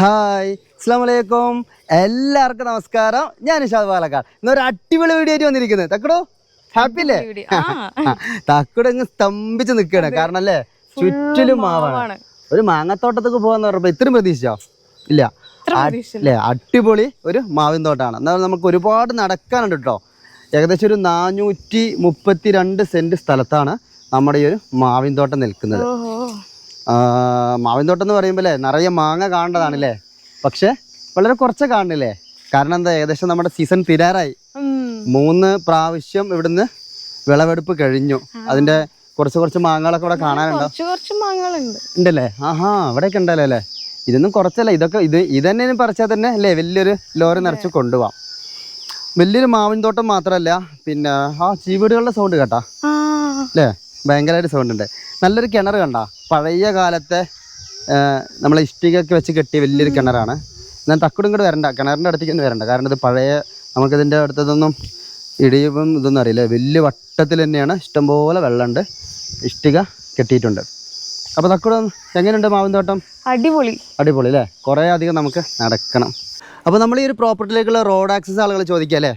Hi അസ്സാം വലൈക്കും എല്ലാവർക്കും നമസ്കാരം. ഞാൻ ഇഷാദ് പാലക്കാട്. ഇന്നൊരു അടിപൊളി വീഡിയോ ആയിട്ട് വന്നിരിക്കുന്നത്. തക്കടോ? ഹാപ്പി അല്ലേ. തക്കട ഇങ്ങ് സ്തംഭിച്ച് നിൽക്കണേ കാരണം അല്ലേ ചുറ്റിലും മാവാണ്. ഒരു മാങ്ങത്തോട്ടത്തേക്ക് പോകാന്ന് പറഞ്ഞപ്പോ ഇത്രയും പ്രതീക്ഷിച്ചോ? ഇല്ല. അല്ലേ അടിപൊളി ഒരു മാവിൻ തോട്ടാണ്. എന്നാൽ നമുക്ക് ഒരുപാട് നടക്കാനുണ്ട് കേട്ടോ ഏകദേശം ഒരു നാനൂറ്റി മുപ്പത്തി രണ്ട് സെന്റ് സ്ഥലത്താണ് നമ്മുടെ ഈ ഒരു മാവിൻ തോട്ടം നിൽക്കുന്നത്. മാവിൻ തോട്ടം എന്ന് പറയുമ്പോൾ നിറയെ മാങ്ങ കാണേണ്ടതാണല്ലേ? പക്ഷെ വളരെ കുറച്ച് കാണില്ലേ കാരണം എന്താ ഏകദേശം നമ്മുടെ സീസൺ തീരാറായി. മൂന്ന് പ്രാവശ്യം ഇവിടുന്ന് വിളവെടുപ്പ് കഴിഞ്ഞു. അതിന്റെ കുറച്ച് കുറച്ച് മാങ്ങകളൊക്കെ ഇവിടെ കാണാനുണ്ടോ? കുറച്ച് കുറച്ച് മാങ്ങകളുണ്ട്. ഉണ്ടല്ലേ? ആഹാ ഇവിടെയൊക്കെ ഉണ്ടല്ലോ അല്ലേ? ഇതൊന്നും കുറച്ചല്ല ഇതൊക്കെ ഇത് ഇതന്നെ പറിച്ചാൽ തന്നെ അല്ലേ വലിയൊരു ലോറി നിറച്ച് കൊണ്ടുപോവാം. വലിയൊരു മാവിൻ തോട്ടം മാത്രമല്ല പിന്നെ ആ ചീവീടുകളുടെ സൗണ്ട് കേട്ടാ. അല്ലേ? ഭയങ്കരമായിട്ട് സൗണ്ട് ഉണ്ട്. നല്ലൊരു കിണർ കണ്ട? പഴയ കാലത്തെ നമ്മൾ നമ്മളെ ഇഷ്ടികയൊക്കെ വെച്ച് കെട്ടിയ വലിയൊരു കിണറാണ്. ഞാൻ തക്കുടും കൂടെ വരണ്ട. കിണറിന്റെ അടുത്തേക്ക് ഒന്നും വരണ്ട. കാരണം ഇത് പഴയ നമുക്കിതിന്റെ അടുത്തതൊന്നും ഇടിയും ഇതൊന്നും അറിയില്ല. വലിയ വട്ടത്തിൽ തന്നെയാണ് ഇഷ്ടംപോലെ വെള്ളമുണ്ട്. ഇഷ്ടിക കെട്ടിയിട്ടുണ്ട്. അപ്പോൾ തക്കുടം എങ്ങനെയുണ്ട് മാവിൻ തോട്ടം അടിപൊളി. അടിപൊളി അല്ലേ? കുറേ അധികം നമുക്ക് നടക്കണം. അപ്പോൾ നമ്മൾ ഈ ഒരു പ്രോപ്പർട്ടിയിലേക്കുള്ള റോഡ് ആക്സസ് ആളുകൾ ചോദിക്കുക അല്ലേ?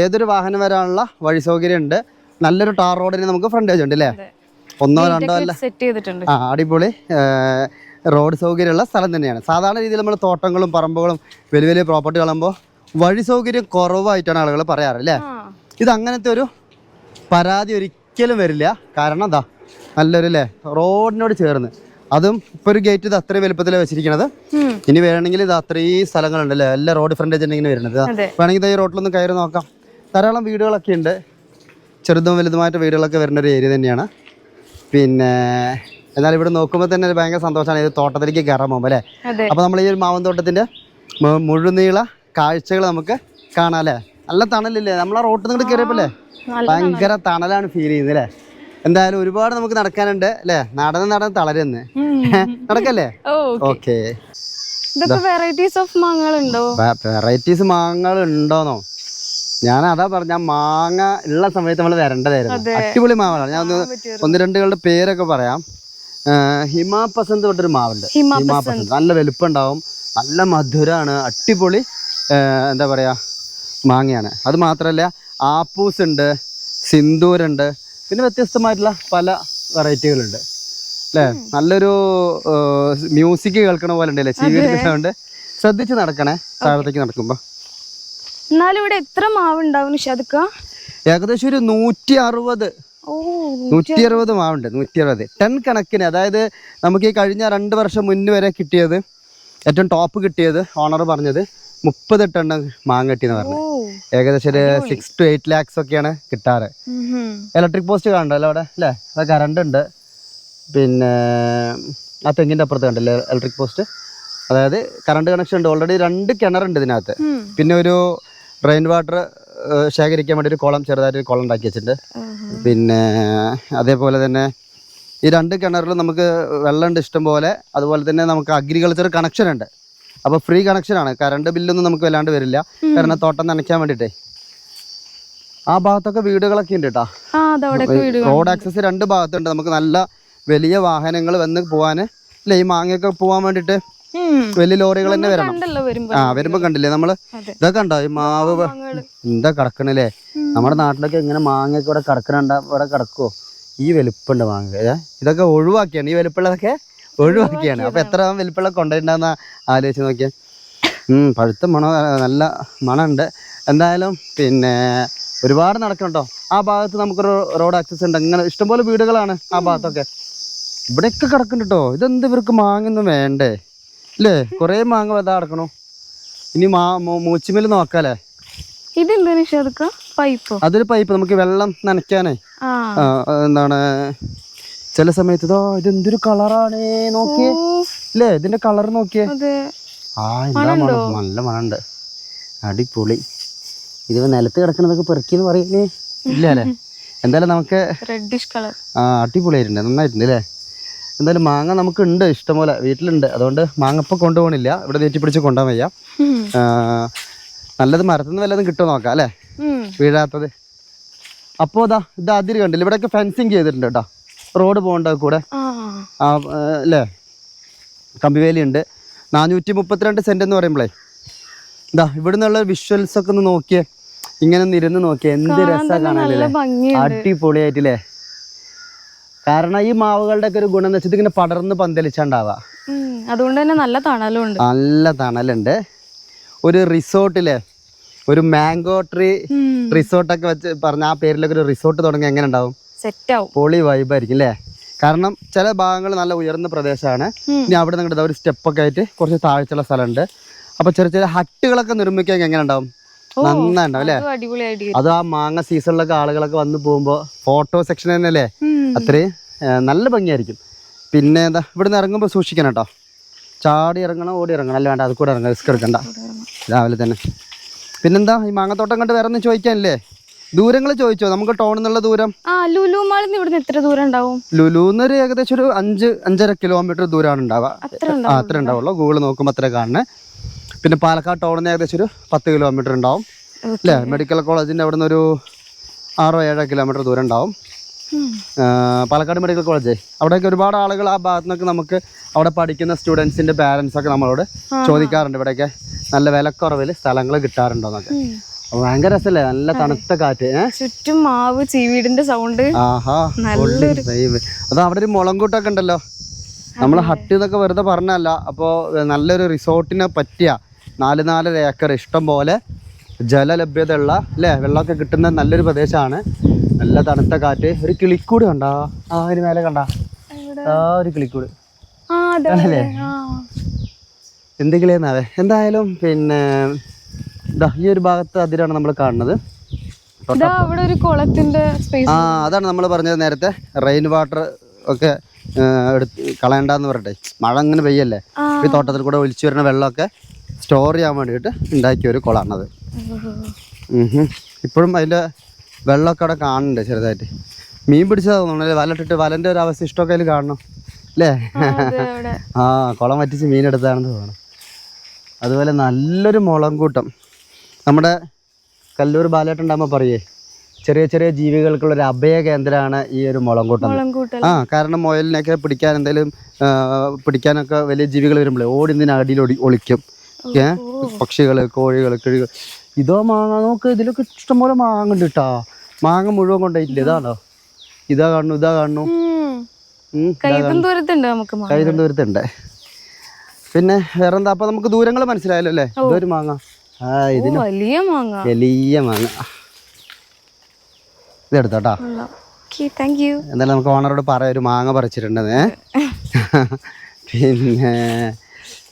ഏതൊരു വാഹനം വരാനുള്ള വഴി സൗകര്യം ഉണ്ട് നല്ലൊരു ടാർ റോഡിന് നമുക്ക് ഫ്രണ്ടേജ് ഉണ്ട് അല്ലേ. ഒന്നോ രണ്ടോ അല്ല. സെറ്റ് ചെയ്തിട്ടുണ്ട്. ആ അടിപൊളി. റോഡ് സൗകര്യമുള്ള സ്ഥലം തന്നെയാണ്. സാധാരണ രീതിയിൽ നമ്മൾ തോട്ടങ്ങളും പറമ്പുകളും വലിയ വലിയ പ്രോപ്പർട്ടി കാണുമ്പോൾ വഴി സൗകര്യം കുറവായിട്ടാണ് ആളുകൾ പറയാറല്ലേ ഇത് അങ്ങനത്തെ ഒരു പരാതി ഒരിക്കലും വരില്ല. കാരണം എന്താ നല്ലൊരു അല്ലേ? റോഡിനോട് ചേർന്ന്. അതും ഇപ്പൊ ഒരു ഗേറ്റ് ഇത് അത്രയും വലുപ്പത്തിലാണ് വെച്ചിരിക്കുന്നത് ഇനി വേണമെങ്കിൽ ഇത് അത്രയും സ്ഥലങ്ങളുണ്ട് അല്ലേ? എല്ലാ റോഡ് ഫ്രണ്ടേജ് ഇങ്ങനെ വരുന്നത്. വേണമെങ്കിൽ ഈ റോഡിലൊന്ന് കയറി നോക്കാം. ധാരാളം വീടുകളൊക്കെ ഉണ്ട്. ചെറുതും വലുതുമായിട്ട് വീടുകളൊക്കെ വരുന്ന ഒരു ഏരിയ തന്നെയാണ്. പിന്നെ എന്നാൽ ഇവിടെ നോക്കുമ്പോൾ തന്നെ ഒരു ഭയങ്കര സന്തോഷമാണ്. ഇത് തോട്ടത്തിലേക്ക് കയറാൻ പോകുമ്പോൾ അല്ലേ? അപ്പോൾ നമ്മൾ ഈ ഒരു മാവൻ തോട്ടത്തിന്റെ മുഴുനീള കാഴ്ചകൾ നമുക്ക് കാണാം അല്ലേ? നല്ല തണലില്ലേ? നമ്മളെ റോട്ടിൽ നിന്ന് കയറിയപ്പോലെ ഭയങ്കര തണലാണ് ഫീൽ ചെയ്യുന്നത് അല്ലേ? എന്തായാലും ഒരുപാട് നമുക്ക് നടക്കാനുണ്ട് അല്ലേ? നടന്ന് നടന്ന് തളരുന്ന്. നടക്കല്ലേ? ഓക്കെ. വെറൈറ്റീസ് ഓഫ് മാങ്ങകളുണ്ടോ? വെറൈറ്റീസ് മാങ്ങകൾ ഉണ്ടോന്നോ ഞാൻ അതാ പറഞ്ഞ മാങ്ങ ഉള്ള സമയത്ത് നമ്മൾ വരേണ്ടതായിരുന്നു. അടിപൊളി മാവാണ്. ഞാൻ ഒന്ന് ഒന്ന് രണ്ടുകളുടെ പേരൊക്കെ പറയാം. ഹിമാപസന്ത് തൊട്ടൊരു മാവുണ്ട്. ഹിമാപസന്ത്. നല്ല വലുപ്പം ഉണ്ടാവും നല്ല മധുരമാണ് അടിപൊളി എന്താ പറയാ മാങ്ങയാണ്. അത് മാത്രമല്ല ആപ്പൂസ് ഉണ്ട് സിന്ദൂരുണ്ട് പിന്നെ വ്യത്യസ്തമായിട്ടുള്ള പല വെറൈറ്റികളുണ്ട്. അല്ലേ? നല്ലൊരു മ്യൂസിക് കേൾക്കണ പോലെ ഉണ്ടല്ലേ സൗണ്ട് ശ്രദ്ധിച്ച് നടക്കണേ. താഴത്തേക്ക് നടക്കുമ്പോൾ എന്നാലും ഇവിടെ എത്ര മാവ് ഉണ്ടാവും നിഷാദക്ക ഏകദേശം ഒരു നൂറ്റി അറുപത് നൂറ്റി അറുപത് മാവുണ്ട് നൂറ്റി അറുപത് ടൺ കണക്കിന് അതായത് നമുക്ക് ഈ കഴിഞ്ഞ രണ്ട് വർഷം മുന്നേ വരെ കിട്ടിയത് ഏറ്റവും ടോപ്പ് കിട്ടിയത് ഓണർ പറഞ്ഞത് മുപ്പത് ടൺ മാങ്ങ കിട്ടിയെന്ന് പറഞ്ഞു. ഏകദേശം ഒരു സിക്സ് ടു എയ്റ്റ് ലാക്സ് ഒക്കെയാണ് കിട്ടാറ്. ഇലക്ട്രിക് പോസ്റ്റ് കാണണ്ടല്ലോ അവിടെ? അല്ലേ? അത് കറണ്ട് ഉണ്ട്. പിന്നെ ആ തെങ്ങിന്റെ അപ്പുറത്ത് കണ്ടല്ലേ ഇലക്ട്രിക് പോസ്റ്റ് അതായത് കറണ്ട് കണക്ഷൻ ഉണ്ട്. ഓൾറെഡി രണ്ട് കിണറുണ്ട് ഇതിനകത്ത്. പിന്നെ ഒരു റെയിൻ വാട്ടർ ശേഖരിക്കാൻ വേണ്ടി ഒരു കുളം ചെറുതായിട്ട് ഒരു കുളം ഉണ്ടാക്കി വെച്ചിട്ടുണ്ട്. പിന്നെ അതേപോലെ തന്നെ ഈ രണ്ട് കിണറിലും നമുക്ക് വെള്ളമുണ്ട് ഇഷ്ടം പോലെ. അതുപോലെ തന്നെ നമുക്ക് അഗ്രികൾച്ചർ കണക്ഷൻ ഉണ്ട്. അപ്പോൾ ഫ്രീ കണക്ഷനാണ് കറണ്ട് ബില്ലൊന്നും നമുക്ക് വല്ലാണ്ട് വരില്ല. കാരണം തോട്ടം നനയ്ക്കാൻ വേണ്ടിയിട്ടേ. ആ ഭാഗത്തൊക്കെ വീടുകളൊക്കെ ഉണ്ട് കേട്ടോ റോഡ് ആക്സസ് രണ്ട് ഭാഗത്തുണ്ട്. നമുക്ക് നല്ല വലിയ വാഹനങ്ങൾ വന്ന് പോകാൻ അല്ലെ ഈ മാങ്ങയൊക്കെ പോകാൻ വേണ്ടിയിട്ട്. വലിയ ലോറികൾ തന്നെ വരണം. ആ വരുമ്പോ കണ്ടില്ലേ? നമ്മൾ. ഇതൊക്കെ ഉണ്ടോ ഈ മാവ്. എന്താ കിടക്കണല്ലേ. നമ്മുടെ നാട്ടിലൊക്കെ ഇങ്ങനെ മാങ്ങയൊക്കെ ഇവിടെ കിടക്കണണ്ട. ഇവിടെ കിടക്കുവോ? ഈ വലുപ്പുണ്ട് മാങ്ങ? ഇതൊക്കെ ഒഴിവാക്കിയാണ്. ഈ വലിപ്പമുള്ളതൊക്കെ ഒഴിവാക്കിയാണ്. അപ്പൊ എത്ര വലിപ്പമുള്ള കൊണ്ടുവരണ്ടെന്ന് ആലോചിച്ച് നോക്കിയാൽ ഉം പഴുത്ത മണം നല്ല മണമുണ്ട്. എന്തായാലും പിന്നെ ഒരുപാട് നടക്കണ്ടോ ആ ഭാഗത്ത് നമുക്കൊരു റോഡ് ആക്സസ് ഉണ്ട്. അങ്ങനെ ഇഷ്ടംപോലെ വീടുകളാണ് ആ ഭാഗത്തൊക്കെ. ഇവിടെയൊക്കെ കിടക്കുന്നുണ്ട് കേട്ടോ ഇതെന്ത് ഇവർക്ക് മാങ്ങൊന്നും വേണ്ടേ? അല്ലേ കൊറേ മാങ്ങ വെതാ അടക്കണോ ഇനി മാ മൂച്ചിമേൽ നോക്കാല്ലേ? ഇതെന്താ നിഷാദക്ക പൈപ്പോ? അതൊരു പൈപ്പ് നമുക്ക് വെള്ളം നനയ്ക്കാനേ. എന്താണ്? ചില സമയത്ത് ഇതോ ഇതെന്തൊരു കളറാണ് നോക്കിയേ. അല്ലേ ഇതിന്റെ കളർ നോക്കിയേ. ആ എന്താ മണം. നല്ല മണമുണ്ട്. അടിപൊളി. ഇത് നിലത്ത് കിടക്കണതൊക്കെ പെറുക്കിന്ന് പറയുന്നേ ഇല്ല അല്ലേ എന്തായാലും നമുക്ക് റെഡിഷ് കളർ ആ അടിപൊളിയായിട്ടുണ്ട്. നന്നായിട്ടുണ്ട് അല്ലേ എന്തായാലും മാങ്ങ നമുക്ക് ഉണ്ട് ഇഷ്ടംപോലെ വീട്ടിലുണ്ട്. അതുകൊണ്ട് മാങ്ങ ഇപ്പം കൊണ്ടുപോകണില്ല. ഇവിടെ നീറ്റി പിടിച്ച് കൊണ്ടുപോകാൻ വയ്യ. നല്ലത് മരത്തിൽ നിന്ന് വല്ലതും കിട്ടുമോ നോക്കാം അല്ലേ? വീഴാത്തത്. അപ്പോൾ അതാ ഇത് അതിര് കണ്ടില്ല? ഇവിടെയൊക്കെ ഫെൻസിങ് ചെയ്തിട്ടുണ്ട് കേട്ടോ റോഡ് പോകേണ്ട കൂടെ. അല്ലേ കമ്പിവേലി ഉണ്ട് നാനൂറ്റി മുപ്പത്തിരണ്ട് സെന്റ് എന്ന് പറയുമ്പോഴേ ഇതാ ഇവിടെ നിന്നുള്ള വിഷ്വൽസ് ഒക്കെ ഒന്ന് നോക്കിയേ. ഇങ്ങനെ ഒന്ന് ഇരുന്ന് നോക്കിയേ. എന്ത് രസമാണ് നല്ല കാണാനല്ലേ അടിപൊളിയായിട്ടില്ലേ? കാരണം ഈ മാവുകളുടെ ഒക്കെ ഒരു ഗുണം എന്ന് വെച്ചാൽ ഇതിങ്ങനെ പടർന്ന് പന്തലിച്ചുണ്ടാവുക ഉം, അതുകൊണ്ട് തന്നെ നല്ല തണലും ഉണ്ട് നല്ല തണലുണ്ട്. ഒരു റിസോർട്ടിൽ ഒരു മാംഗോ ട്രീ റിസോർട്ടൊക്കെ വെച്ച് പറഞ്ഞ ആ പേരിലൊക്കെ ഒരു റിസോർട്ട് തുടങ്ങി എങ്ങനെ ഉണ്ടാവും? സെറ്റ് ആവും പൊളി വൈബായിരിക്കും അല്ലേ കാരണം ചില ഭാഗങ്ങൾ നല്ല ഉയർന്ന പ്രദേശമാണ്. ഇനി അവിടെ നിങ്ങളുടെ ഒരു സ്റ്റെപ്പൊക്കെ ആയിട്ട് കുറച്ച് താഴ്ചയുള്ള സ്ഥലമുണ്ട്. അപ്പൊ ചെറിയ ചെറിയ ഹട്ടുകളൊക്കെ നിർമ്മിക്കാൻ എങ്ങനെ ഉണ്ടാവും? നന്നായിട്ടുണ്ടാവും അല്ലേ? അതും ആ മാങ്ങ സീസണിലൊക്കെ ആളുകളൊക്കെ വന്ന് പോകുമ്പോൾ ഫോട്ടോ സെക്ഷൻ തന്നെ അല്ലേ അത്രയും നല്ല ഭംഗിയായിരിക്കും. പിന്നെ എന്താ ഇവിടുന്ന് ഇറങ്ങുമ്പോൾ സൂക്ഷിക്കണം കേട്ടോ. ചാടി ഇറങ്ങണം ഓടി ഇറങ്ങണം. അല്ല വേണ്ട അത് കൂടെ ഇറങ്ങാം റിസ്ക് എടുക്കണ്ട. രാവിലെ തന്നെ. പിന്നെന്താ ഈ മാങ്ങത്തോട്ടം കണ്ട് വേറെ ഒന്നും ചോദിക്കാനില്ലേ? ദൂരങ്ങൾ ചോദിച്ചോ? നമുക്ക് ടൗണിൽ നിന്നുള്ള ദൂരം ലുലു മാളിൽ നിന്ന് ഇവിടുന്ന് എത്ര ദൂരം ഉണ്ടാവും? ലുലുന്നൊരു ഏകദേശം ഒരു അഞ്ച് അഞ്ചര കിലോമീറ്റർ ദൂരമാണ് ഉണ്ടാവുക. അത്ര ഉണ്ടാവുള്ളൂ ഗൂഗിൾ നോക്കുമ്പോൾ അത്ര കാണുന്നത് പിന്നെ പാലക്കാട് ടൗണിൽ നിന്ന് ഏകദേശം ഒരു പത്ത് കിലോമീറ്റർ ഉണ്ടാവും. അല്ലേ? മെഡിക്കൽ കോളേജിന്റെ അവിടെ നിന്ന് ഒരു ആറോ ഏഴോ കിലോമീറ്റർ ദൂരം ഉണ്ടാവും. പാലക്കാട് മെഡിക്കൽ കോളേജ് അവിടെയൊക്കെ ഒരുപാട് ആളുകൾ ആ ഭാഗത്തു നിന്നൊക്കെ നമുക്ക് അവിടെ പഠിക്കുന്ന സ്റ്റുഡൻസിന്റെ പാരൻസ് ഒക്കെ നമ്മളോട് ചോദിക്കാറുണ്ട്. ഇവിടെയൊക്കെ നല്ല വിലക്കുറവിൽ സ്ഥലങ്ങൾ കിട്ടാറുണ്ടോന്നൊക്കെ. ഭയങ്കര രസല്ലേ? നല്ല തണുത്ത കാറ്റ്. ചുറ്റും മാവ് ചീവീടിന്റെ സൗണ്ട് ആഹാ. അത് അവിടെ ഒരു മുളങ്കൂട്ടൊക്കെ ഉണ്ടല്ലോ. നമ്മൾ ഹട്ട് എന്നൊക്കെ വെറുതെ പറഞ്ഞല്ല അപ്പോൾ നല്ലൊരു റിസോർട്ടിനെ പറ്റിയ നാല് നാലര ഏക്കർ ഇഷ്ടം പോലെ ജലലഭ്യതയുള്ള അല്ലേ? വെള്ളമൊക്കെ കിട്ടുന്ന നല്ലൊരു പ്രദേശമാണ്. നല്ല തണുത്ത കാറ്റ്. ഒരു കിളിക്കൂട് കണ്ടാ? ആ ഒരു മേലെ കണ്ടാ? ആ ഒരു കിളിക്കൂട്. ആ എന്ത് കിളിയെന്നാവേ എന്തായാലും പിന്നെ ഇതാ ഈ ഒരു ഭാഗത്ത് അതിരാണ് നമ്മൾ കാണുന്നത്. ആ അതാണ് നമ്മൾ പറഞ്ഞത് നേരത്തെ. റെയിൻ വാട്ടർ ഒക്കെ എടുത്ത് കളയണ്ടെന്ന് പറയട്ടെ മഴ അങ്ങനെ പെയ്യല്ലേ? ഈ തോട്ടത്തിൽ കൂടെ ഒലിച്ചു വരുന്ന വെള്ളമൊക്കെ സ്റ്റോർ ചെയ്യാൻ വേണ്ടിയിട്ട് ഉണ്ടാക്കിയ ഒരു കുളമാണത്. ഇപ്പോഴും അതിന്റെ വെള്ളമൊക്കെ അവിടെ കാണുന്നുണ്ട് ചെറുതായിട്ട്. മീൻ പിടിച്ചതാ തോന്നുന്നു വലട്ടിട്ട് വലന്റെ ഒരു അവസ്ഥ ഇഷ്ടമൊക്കെ അതിൽ കാണണം. അല്ലേ? ആ കുളം വറ്റിച്ച് മീൻ എടുത്താണെന്ന് തോന്നുന്നു. അതുപോലെ നല്ലൊരു മുളം കൂട്ടം നമ്മുടെ കല്ലൂർ ബാലേട്ടുണ്ടാകുമ്പോൾ പറയേ ചെറിയ ചെറിയ ജീവികൾക്കുള്ള ഒരു അഭയ കേന്ദ്രമാണ് ഈ ഒരു മുളങ്കൂട്ടം. കൂട്ടം ആ കാരണം മുയലിനൊക്കെ പിടിക്കാൻ എന്തെങ്കിലും പിടിക്കാനൊക്കെ വലിയ ജീവികൾ വരുമ്പോഴേ ഓടി ഇതിന് അടിയിൽ ഒളി ഒളിക്കും. ഏ? പക്ഷികൾ കോഴികൾ കിഴികൾ ഇതോ മാങ്ങ. നോക്ക് ഇതിലൊക്കെ ഇഷ്ടംപോലെ മാങ്ങ ഉണ്ട് കേട്ടാ മാങ്ങ മുഴുവൻ കൊണ്ടായിട്ടില്ല ഇതാണോ? ഇതാ കാണുന്നു ഇതാ കാണുന്നു. കൈതം ദൂരത്തുണ്ട് പിന്നെ വേറെന്താ? അപ്പൊ നമുക്ക് ദൂരങ്ങൾ മനസ്സിലായല്ലോ അല്ലേ? ഇതൊരു മാങ്ങ. ആ ഓ, ഇതിന് വലിയ മാങ്ങ. വലിയ മാങ്ങ. ഇതെടുത്തോട്ടാ. എന്തായാലും നമുക്ക് ഓണറോട് പറയാം. ഒരു മാങ്ങ പറിച്ചിട്ടുണ്ടെന്ന്. പിന്നെ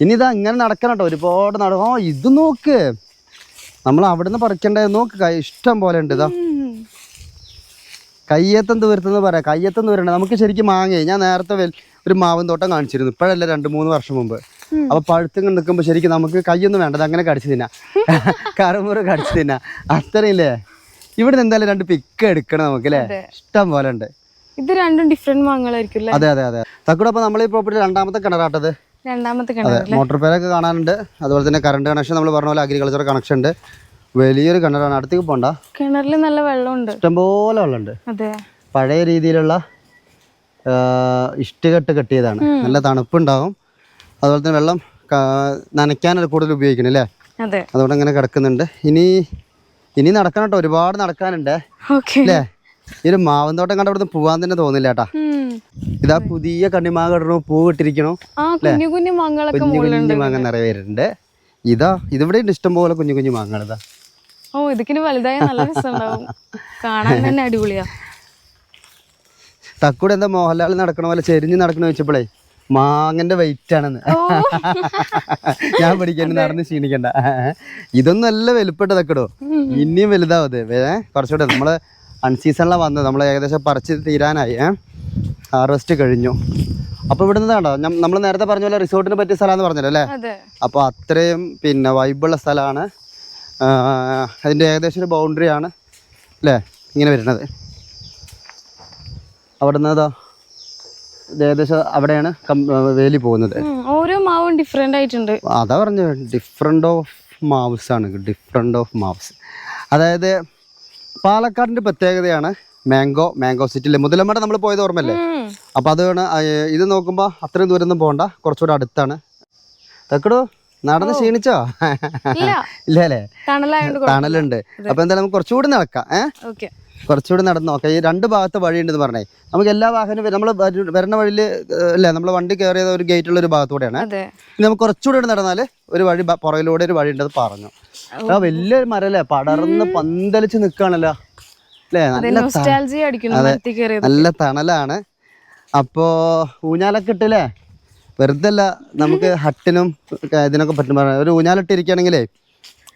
ഇനി ഇതാ ഇങ്ങനെ നടക്കണം കേട്ടോ ഒരുപാട് നട ഓ ഇത് നോക്ക്. നമ്മൾ അവിടെ നിന്ന് പറിക്കണ്ടേ? നോക്ക് ഇഷ്ടം പോലെ ഉണ്ട് ഇതാ. കയ്യത്തം ദൂരത്തെന്ന് പറയാം. കയ്യത്തം ദൂരണ്ട് നമുക്ക് ശരിക്കും മാങ്ങേ ഞാൻ നേരത്തെ ഒരു മാവൻ തോട്ടം കാണിച്ചിരുന്നു. ഇപ്പോഴല്ല രണ്ട് മൂന്ന് വർഷം മുമ്പ്. അപ്പൊ പഴുത്തും നിൽക്കുമ്പോൾ ശരിക്കും നമുക്ക് കയ്യൊന്നും വേണ്ടത് അങ്ങനെ കടിച്ചു തിന്നാ. കറുമുറ കടിച്ചു തിന്നാ. അത്രയില്ലേ? ഇവിടെ എന്തായാലും രണ്ട് പിക്ക് എടുക്കണം നമുക്ക് അല്ലേ? ഇഷ്ടം പോലെ ഉണ്ട്. ഇത് രണ്ടും ഡിഫറെന്റ് മാങ്ങകളായിരിക്കും അതെ അതെ അതെ. തക്കൂടെ അപ്പൊ നമ്മൾ ഈ പ്രോപ്പർട്ടി രണ്ടാമത്തെ കിണറാട്ടത്. രണ്ടാമത്തെ അതെ മോട്ടോർ പേരൊക്കെ കാണാനുണ്ട്. അതുപോലെ തന്നെ കറണ്ട് കണക്ഷൻ നമ്മൾ പറഞ്ഞ പോലെ അഗ്രികൾച്ചർ കണക്ഷൻ ഉണ്ട്. വലിയൊരു കിണറാണ്. അടുത്തേക്ക് പോണ്ട. കിണറിൽ നല്ല വെള്ളമുണ്ട്. ഇഷ്ടംപോലെ വെള്ളമുണ്ട്. അതെ. പഴയ രീതിയിലുള്ള ഇഷ്ടികെട്ട് കെട്ടിയതാണ്. നല്ല തണുപ്പുണ്ടാവും. അതുപോലെ തന്നെ വെള്ളം നനയ്ക്കാനാണ് കൂടുതൽ ഉപയോഗിക്കണം അല്ലേ? അതെ. അതുകൊണ്ട് അങ്ങനെ കിടക്കുന്നുണ്ട്. ഇനി ഇനി നടക്കണം കേട്ടോ. ഒരുപാട് നടക്കാനുണ്ട്. അല്ലേ? ഈ ഒരു മാവന്തോട്ടം കണ്ട ഇവിടുന്ന് പോവാൻ തന്നെ തോന്നില്ല കേട്ടാ. ഇതാ പുതിയ കണ്ണിമാങ്ങ ഇടണു പൂ കിട്ടിരിക്കണോ കുഞ്ഞു കുഞ്ഞു മാങ്ങകളൊക്കെ കുഞ്ഞു കുഞ്ഞു മാങ്ങ നിറയെ വരുന്നുണ്ട്. ഇതാ ഇതിവിടെ ഇഷ്ടം പോലെ കുഞ്ഞു കുഞ്ഞു മാങ്ങകൾ ഓ ഇതിക്കിന് വലുതായ നല്ല രസമുണ്ടാവും. കാണാൻ തന്നെ അടിപൊളിയാ. തക്കൂടെ എന്താ മോഹൻലാൽ നടക്കണ പോലെ ചെരിഞ്ഞ് നടക്കണ വെച്ചപ്പോഴേ മാങ്ങന്റെ വെയിറ്റ് ആണെന്ന്. ഞാൻ പഠിക്കാൻ നടന്ന് ക്ഷീണിക്കണ്ട. ഇതൊന്നും അല്ല വലുപ്പെട്ട തക്കടോ. ഇനിയും വലുതാവത് കുറച്ചുകൂടെ നമ്മൾ അൺസീസണിലാണ് വന്നത്. നമ്മൾ ഏകദേശം പറിച്ച് തീരാനായി. ഏ ഹാർവെസ്റ്റ് കഴിഞ്ഞു. അപ്പൊ ഇവിടെ കണ്ടോ നമ്മൾ നേരത്തെ പറഞ്ഞ പോലെ റിസോർട്ടിന് പറ്റിയ സ്ഥലമാണെന്ന് പറഞ്ഞല്ലോ അല്ലേ? അപ്പൊ അപ്പോൾ അത്രയും പിന്നെ വൈബുള്ള സ്ഥലമാണ്. അതിന്റെ ഏകദേശം ഒരു ബൗണ്ടറി ആണ് അല്ലേ? ഇങ്ങനെ വരുന്നത്. അവിടെ നിന്ന് അതാ ഏകദേശം അവിടെയാണ് വേലി പോകുന്നത്. ഓരോ മാവും ഡിഫറെന്റ് ആയിട്ടുണ്ട്. അതാ പറഞ്ഞു ഡിഫറെന്റ് ഓഫ് മാവ്സ് ആണ്. ഡിഫറെന്റ് ഓഫ് മാവ്സ് അതായത് പാലക്കാടിന്റെ പ്രത്യേകതയാണ് മാംഗോ മാംഗോ സിറ്റിയിലെ മുതലമ്മയുടെ നമ്മൾ പോയത് ഓർമ്മല്ലേ. അപ്പോൾ അതാണ് ഇത് നോക്കുമ്പോൾ അത്രയും ദൂരം ഒന്നും പോകണ്ട കുറച്ചുകൂടെ അടുത്താണ്. തെക്കടോ നടന്ന് ക്ഷീണിച്ചോ? ഇല്ല. ഇല്ല അല്ലേ തണലായോണ്ട് തണലുണ്ട്. അപ്പൊ എന്തായാലും നമുക്ക് കുറച്ചുകൂടി നടക്കാം ഏഹ് കുറച്ചുകൂടി നടന്ന് നോക്കാം. ഈ രണ്ട് ഭാഗത്ത് വഴിയുണ്ടെന്ന് പറഞ്ഞേ. നമുക്ക് എല്ലാ വാഹനവും നമ്മൾ വരുന്ന വഴിയിൽ അല്ലേ നമ്മൾ വണ്ടി കയറിയത് ഒരു ഗേറ്റ് ഉള്ള ഒരു ഭാഗത്തൂടെയാണ്. നമുക്ക് കുറച്ചുകൂടി നടന്നാൽ ഒരു വഴി പുറകിലൂടെ ഒരു വഴി ഉണ്ടെന്ന് പറഞ്ഞു. ആ വലിയൊരു മരല്ലേ? പടർന്ന് പന്തലിച്ച് നിൽക്കുകയാണല്ലോ അല്ലേ? നല്ല നല്ല തണലാണ്. അപ്പോ ഊഞ്ഞാലൊക്കെ ഇട്ടില്ലേ വെറുതെ അല്ല നമുക്ക് ഹട്ടിനും ഇതിനൊക്കെ പറ്റും. പറയാം ഒരു ഊഞ്ഞാലിട്ടിരിക്കുകയാണെങ്കിലേ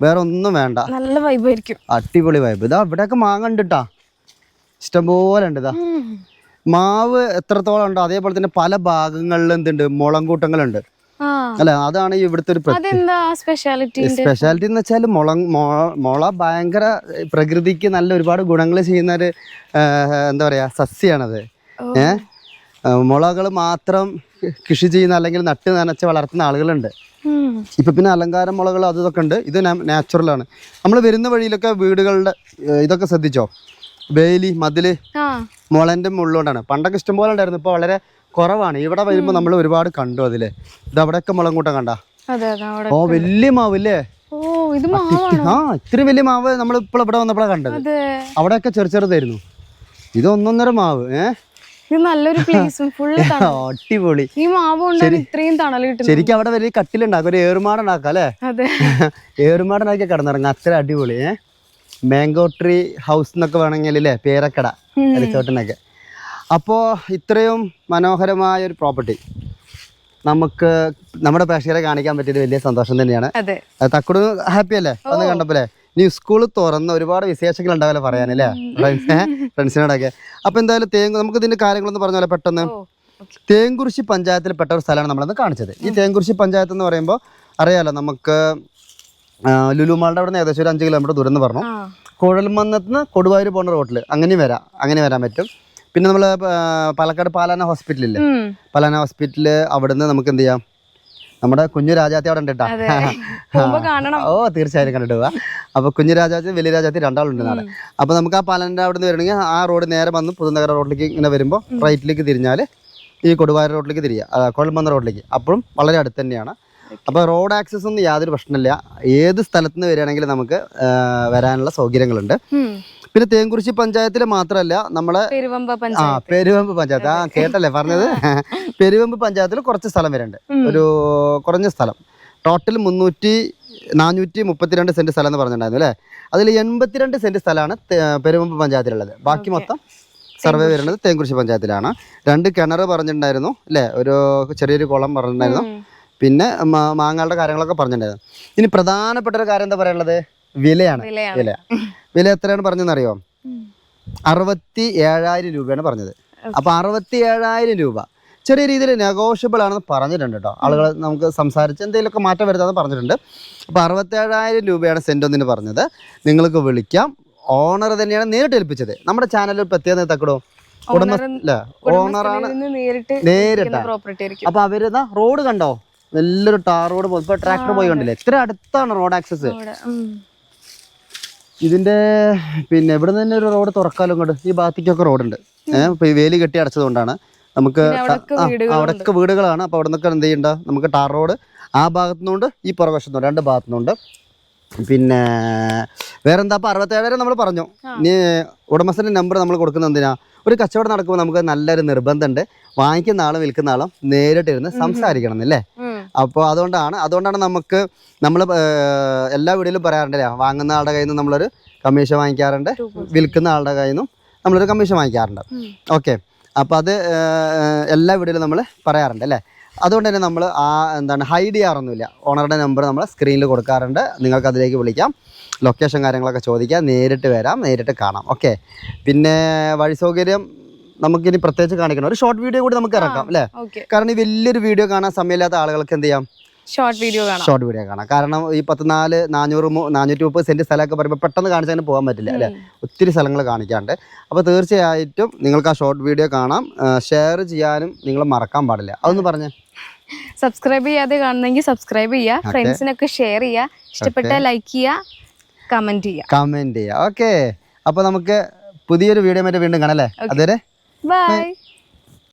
വേറെ ഒന്നും വേണ്ട. നല്ല വൈബായിരിക്കും. അടിപൊളി വൈബ്. ഇതാ ഇവിടെയൊക്കെ മാങ്ങ ഉണ്ട് കേട്ടാ ഇഷ്ടംപോലെ ഉണ്ട് ഇതാ. മാവ് എത്രത്തോളം ഉണ്ടോ അതേപോലെ തന്നെ പല ഭാഗങ്ങളിൽ എന്തുണ്ട് മുളം കൂട്ടങ്ങളുണ്ട്. അല്ല അതാണ് ഇവിടുത്തെ ഒരു സ്പെഷ്യാലിറ്റി സ്പെഷ്യാലിറ്റി എന്ന് വെച്ചാൽ മുള മുള ഭയങ്കര പ്രകൃതിക്ക് നല്ല ഒരുപാട് ഗുണങ്ങൾ ചെയ്യുന്ന ഒരു എന്താ പറയാ സസ്യാണത്. ഏ? മുളകൾ മാത്രം കൃഷി ചെയ്യുന്ന അല്ലെങ്കിൽ നട്ട് നനച്ച് വളർത്തുന്ന ആളുകളുണ്ട്. ഇപ്പൊ പിന്നെ അലങ്കാര മുളകൾ അത് ഇതൊക്കെ ഉണ്ട്. ഇത് നാച്ചുറൽ ആണ്. നമ്മൾ വരുന്ന വഴിയിലൊക്കെ വീടുകളുടെ ഇതൊക്കെ ശ്രദ്ധിച്ചോ? വേലി മതിൽ മുളന്റെ മുള്ളോണ്ടാണ് പണ്ടൊക്കെ ഇഷ്ടംപോലെ ഉണ്ടായിരുന്നു. ഇപ്പൊ വളരെ കുറവാണ്. ഇവിടെ വരുമ്പോ നമ്മൾ ഒരുപാട് കണ്ടു അതിൽ. ഇത് അവിടെയൊക്കെ മുളം കൂട്ടം കണ്ട? ഓ വലിയ മാവില്ലേ? ആ ഇത്ര വലിയ മാവ് നമ്മൾ ഇപ്പോൾ ഇവിടെ വന്നപ്പോഴാണ് കണ്ടത്. അവിടെയൊക്കെ ചെറു ചെറുതായിരുന്നു ഇത് ഒന്നൊന്നര മാവ് ഏ? ഇത് നല്ലൊരു പ്ലേസും ഫുള്ള് അടിപൊളി. ഈ മാവ് ഇത്രയും തണൽ കിട്ടുന്നത്. ശരിക്കും അവിടെ വലിയ കട്ടിലുണ്ടാക്കും ഒരു ഏറുമാട് ഉണ്ടാക്കാം അല്ലേ? അതെ. ഏറുമാടനാക്കി കിടന്നിറങ്ങാം. അത്ര അടിപൊളി ഏ? മാംഗോ ട്രീ ഹൗസ് എന്നൊക്കെ വേണമെങ്കിൽ അല്ലേ? പേരക്കട റിസോർട്ടിനൊക്കെ അപ്പോ ഇത്രയും മനോഹരമായ ഒരു പ്രോപ്പർട്ടി നമുക്ക് നമ്മുടെ പ്രേക്ഷകരെ കാണിക്കാൻ പറ്റിയത് വലിയ സന്തോഷം തന്നെയാണ്. തക്കുടു ഹാപ്പി അല്ലേ? അന്ന് കണ്ടപ്പോലെ ഇനി സ്കൂൾ തുറന്ന ഒരുപാട് വിശേഷങ്ങൾ ഉണ്ടാവില്ല പറയാനല്ലേ? ഫ്രണ്ട്സ് ഫ്രണ്ട്സിനോടൊക്കെ. അപ്പൊ എന്തായാലും തേങ്ങ നമുക്ക് ഇതിന്റെ കാര്യങ്ങളൊന്നും പറഞ്ഞാലോ പെട്ടെന്ന്. തേങ്കുറിശി പഞ്ചായത്തിൽ പെട്ട ഒരു സ്ഥലമാണ് നമ്മളന്ന് കാണിച്ചത്. ഈ തേങ്കുറിശി പഞ്ചായത്ത് എന്ന് പറയുമ്പോൾ അറിയാലോ നമുക്ക് ലുലുമാളുടെ അവിടെ നിന്ന് ഏകദേശം ഒരു അഞ്ച് കിലോമീറ്റർ ദൂരം എന്ന് പറഞ്ഞു. കുഴൽമന്നത്ത് നിന്ന് കൊടുവായൂർ പോകുന്ന റോട്ടിൽ അങ്ങനെ വരാം അങ്ങനെ വരാൻ പറ്റും. പിന്നെ നമ്മൾ പാലക്കാട് പാലാന ഹോസ്പിറ്റലില്ലേ. പാലാന ഹോസ്പിറ്റലിൽ അവിടുന്ന് നമുക്ക് എന്ത് ചെയ്യാം? നമ്മുടെ കുഞ്ഞു രാജാത്തി അവിടെ ഉണ്ട് കേട്ടോ ഓ തീർച്ചയായും കണ്ടിട്ട് പോവാ. അപ്പൊ കുഞ്ഞു രാജാത്തി വലിയ രാജാത്തി രണ്ടാളുണ്ട് നാളെ. അപ്പൊ നമുക്ക് ആ പാലന്റെ അവിടെ നിന്ന് വരണമെങ്കിൽ ആ റോഡ് നേരെ വന്ന് പുതുനഗര റോഡിലേക്ക് ഇങ്ങനെ വരുമ്പോൾ റൈറ്റിലേക്ക് തിരിഞ്ഞാൽ ഈ കൊടുവാര റോഡിലേക്ക് തിരിയുക കൊഴൽമന്ന റോഡിലേക്ക്. അപ്പോഴും വളരെ അടുത്ത് തന്നെയാണ് അപ്പോൾ റോഡ് ആക്സസ് ഒന്നും യാതൊരു പ്രശ്നമില്ല. ഏത് സ്ഥലത്ത് നിന്ന് വരികയാണെങ്കിലും നമുക്ക് വരാനുള്ള സൗകര്യങ്ങളുണ്ട്. പിന്നെ തേങ്കുറിശി പഞ്ചായത്തിൽ മാത്രമല്ല നമ്മളെ ആ പെരുവമ്പ് പഞ്ചായത്ത്. ആ കേട്ടല്ലേ പറഞ്ഞത്? പെരുവമ്പ് പഞ്ചായത്തിൽ കുറച്ച് സ്ഥലം വരുന്നുണ്ട്. ഒരു കുറഞ്ഞ സ്ഥലം. ടോട്ടൽ മുന്നൂറ്റി നാനൂറ്റി മുപ്പത്തിരണ്ട് സെന്റ് സ്ഥലം എന്ന് പറഞ്ഞിട്ടുണ്ടായിരുന്നു അല്ലേ? അതിൽ എൺപത്തിരണ്ട് സെന്റ് സ്ഥലമാണ് പെരുവമ്പ് പഞ്ചായത്തിലുള്ളത്. ബാക്കി മൊത്തം സർവേ വരുന്നത് തേങ്കുറിശി പഞ്ചായത്തിലാണ്. രണ്ട് കിണർ പറഞ്ഞിട്ടുണ്ടായിരുന്നു അല്ലേ? ഒരു ചെറിയൊരു കുളം പറഞ്ഞിട്ടുണ്ടായിരുന്നു. പിന്നെ മാങ്ങകളുടെ കാര്യങ്ങളൊക്കെ പറഞ്ഞിട്ടുണ്ടായിരുന്നു. ഇനി പ്രധാനപ്പെട്ട ഒരു കാര്യം എന്താ പറയാനുള്ളത്? വിലയാണ്. വില. വില എത്രയാണ് പറഞ്ഞതെന്നറിയോ. അറുപത്തി ഏഴായിരം രൂപയാണ് പറഞ്ഞത്. അപ്പൊ അറുപത്തി ഏഴായിരം രൂപ. ചെറിയ രീതിയിൽ നെഗോഷ്യബിൾ ആണെന്ന് പറഞ്ഞിട്ടുണ്ട് കേട്ടോ. ആളുകൾ നമുക്ക് സംസാരിച്ച് എന്തെങ്കിലുമൊക്കെ മാറ്റം വരുത്താന്ന് പറഞ്ഞിട്ടുണ്ട്. അപ്പൊ അറുപത്തി ഏഴായിരം രൂപയാണ് സെന്റ് ഒന്നിന് പറഞ്ഞത്. നിങ്ങൾക്ക് വിളിക്കാം. ഓണർ തന്നെയാണ് നേരിട്ട് ഏൽപ്പിച്ചത്. നമ്മുടെ ചാനലിൽ പ്രത്യേകത തക്കടോ? ഓണറാണ് ഉടമസ്ഥനിൽ നേരിട്ട് നേരിട്ടാ. പ്രോപ്പർട്ടി ആയിരിക്കും. അപ്പൊ അവരിതാ റോഡ് കണ്ടോ? നല്ലൊരു ടാർ റോഡ് ഇപ്പൊ ട്രാക്ടർ പോയി കണ്ടില്ലേ? ഇത്ര അടുത്താണ് റോഡ് ആക്സസ്. ഇതിന്റെ പിന്നെ ഇവിടെ നിന്ന് തന്നെ ഒരു റോഡ് തുറക്കാലും ഇങ്ങോട്ട്? ഈ ഭാഗത്തേക്കൊക്കെ റോഡുണ്ട്. ഏഹ് ഈ വേലി കെട്ടി അടച്ചതുകൊണ്ടാണ് നമുക്ക് അവിടൊക്കെ വീടുകളാണ്. അപ്പൊ അവിടെ നിന്നൊക്കെ എന്ത് ചെയ്യണ്ട? നമുക്ക് ടാർ റോഡ് ആ ഭാഗത്തുനിന്നുണ്ട് ഈ പുറവശത്തുനിന്ന് രണ്ട് ഭാഗത്തുനിന്നുണ്ട്. പിന്നെ വേറെന്താ? അപ്പൊ അറുപത്തേഴായിരം നമ്മൾ പറഞ്ഞു. ഇനി ഉടമസ്ഥന്റെ നമ്പർ നമ്മൾ കൊടുക്കുന്നത് എന്തിനാ? ഒരു കച്ചവടം നടക്കുമ്പോൾ നമുക്ക് നല്ലൊരു നിർബന്ധമുണ്ട് വാങ്ങിക്കുന്ന ആളും വിൽക്കുന്ന ആളും നേരിട്ടിരുന്ന് സംസാരിക്കണം എന്നല്ലേ. അപ്പോൾ അതുകൊണ്ടാണ് അതുകൊണ്ടാണ് നമുക്ക് നമ്മൾ എല്ലാ വീഡിയോയിലും പറയാറുണ്ടല്ലേ വാങ്ങുന്ന ആളുടെ കയ്യിൽ നിന്ന് നമ്മളൊരു കമ്മീഷൻ വാങ്ങിക്കാറുണ്ട് വിൽക്കുന്ന ആളുടെ കയ്യിൽ നിന്നും നമ്മളൊരു കമ്മീഷൻ വാങ്ങിക്കാറുണ്ട്. ഓക്കെ. അപ്പോൾ അത് എല്ലാ വീഡിയോയിലും നമ്മൾ പറയാറുണ്ട് അല്ലേ? അതുകൊണ്ട് തന്നെ നമ്മൾ ആ എന്താണ് ഹൈഡ് ചെയ്യാറൊന്നുമില്ല. ഓണറുടെ നമ്പർ നമ്മൾ സ്ക്രീനിൽ കൊടുക്കാറുണ്ട്. നിങ്ങൾക്ക് അതിലേക്ക് വിളിക്കാം. ലൊക്കേഷൻ കാര്യങ്ങളൊക്കെ ചോദിക്കാം. നേരിട്ട് വരാം. നേരിട്ട് കാണാം. ഓക്കെ. പിന്നെ വഴി സൗകര്യം നമുക്കിനി പ്രത്യേകിച്ച് കാണിക്കണം. ഒരു ഷോർട്ട് വീഡിയോ കൂടി നമുക്ക് ഇറക്കാം അല്ലേ? കാരണം ഈ വലിയൊരു വീഡിയോ കാണാൻ സമയമില്ലാത്ത ആളുകൾക്ക് എന്ത് ചെയ്യാം? ഷോർട്ട് വീഡിയോ കാണാം. ഷോർട്ട് വീഡിയോ കാണാം. കാരണം ഈ പത്ത് നാല് നാനൂറ് നാനൂറ്റി മുപ്പത് സെന്റ് സ്ഥലമൊക്കെ പറയുമ്പോൾ പെട്ടെന്ന് കാണിച്ചാൽ പോകാൻ പറ്റില്ല അല്ലേ. ഒത്തിരി സ്ഥലങ്ങൾ കാണിക്കാണ്ട്. അപ്പോൾ തീർച്ചയായിട്ടും നിങ്ങൾക്ക് ആ ഷോർട്ട് വീഡിയോ കാണാം. ഷെയർ ചെയ്യാനും നിങ്ങൾ മറക്കാൻ പാടില്ല. അതൊന്ന് പറഞ്ഞേ. സബ്സ്ക്രൈബ് ചെയ്യാതെ കാണുന്നെങ്കിൽ സബ്സ്ക്രൈബ് ചെയ്യുക ഫ്രണ്ട്സിനൊക്കെ ഷെയർ ചെയ്യുക ഇഷ്ടപ്പെട്ട ലൈക്ക് ചെയ്യുക കമന്റ് ചെയ്യുക കമന്റ് ചെയ്യുക ഓക്കെ അപ്പോൾ നമുക്ക് പുതിയൊരു വീഡിയോ മറ്റേ വീണ്ടും കാണാം അല്ലേ? അതുവരെ Bye.